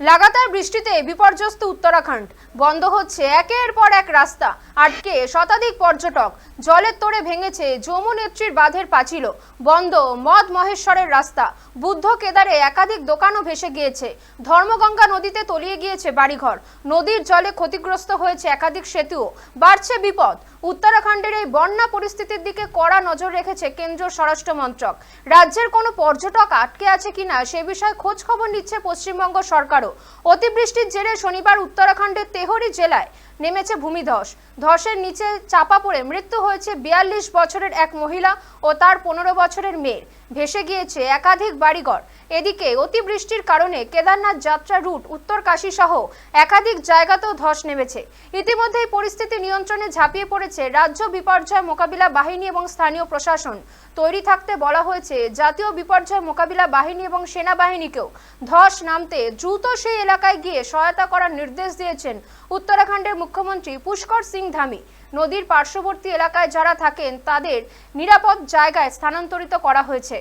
লাগাতার বৃষ্টিতে বিপর্যস্ত উত্তরাখণ্ড। বন্ধ হচ্ছে একের পর এক রাস্তা। আটকে শতাধিক পর্যটক। জলের তোড়ে ভেঙেছে যমুনেত্রীর বাঁধের পাঁচিল বন্ধ মদ মহেশ্বরের রাস্তা। বুদ্ধ কেদারে একাধিক দোকানও ভেসে গিয়েছে। ধর্মগঙ্গা নদীতে তলিয়ে গিয়েছে বাড়িঘর। নদীর জলে ক্ষতিগ্রস্ত হয়েছে একাধিক সেতুও। বাড়ছে বিপদ। উত্তরাখণ্ডের এই বন্যা পরিস্থিতির দিকে কড়া নজর রেখেছে কেন্দ্রীয় স্বরাষ্ট্র মন্ত্রক। রাজ্যের কোনো পর্যটক আটকে আছে কিনা সে বিষয়ে খোঁজ খবর নিচ্ছে পশ্চিমবঙ্গ সরকারও। অতিবৃষ্টির জেরে শনিবার উত্তরাখণ্ডের তেহরি জেলায় নেমেছে ভূমিধস। ধসের নিচে চাপা পড়ে মৃত্যু হয়েছে বিয়াল্লিশ বছরের এক মহিলা ও তার পনেরো বছরের মেয়ের ভেসে গিয়েছে একাধিক বাড়িঘর। এদিকে অতিবৃষ্টির কারণে কেদারনাথ যাত্রা রুট উত্তর কাশী সহ একাধিক জায়গাতেও ধস নেমেছে। ইতিমধ্যেই পরিস্থিতি নিয়ন্ত্রণে ঝাঁপিয়ে পড়েছে রাজ্য বিপর্যয় মোকাবিলা বাহিনী এবং স্থানীয় প্রশাসন। তৈরি থাকতে বলা হয়েছে জাতীয় বিপর্যয় মোকাবিলা বাহিনী এবং সেনাবাহিনীকেও ধস নামতে দ্রুত সেই এলাকায় গিয়ে সহায়তা করার নির্দেশ দিয়েছেন উত্তরাখণ্ডের মুখ্যমন্ত্রী পুষ্কর সিং ধামি নদীর পার্শ্ববর্তী এলাকায় যারা থাকেন, তাদের নিরাপদ জায়গায় স্থানান্তরিত করা হয়েছে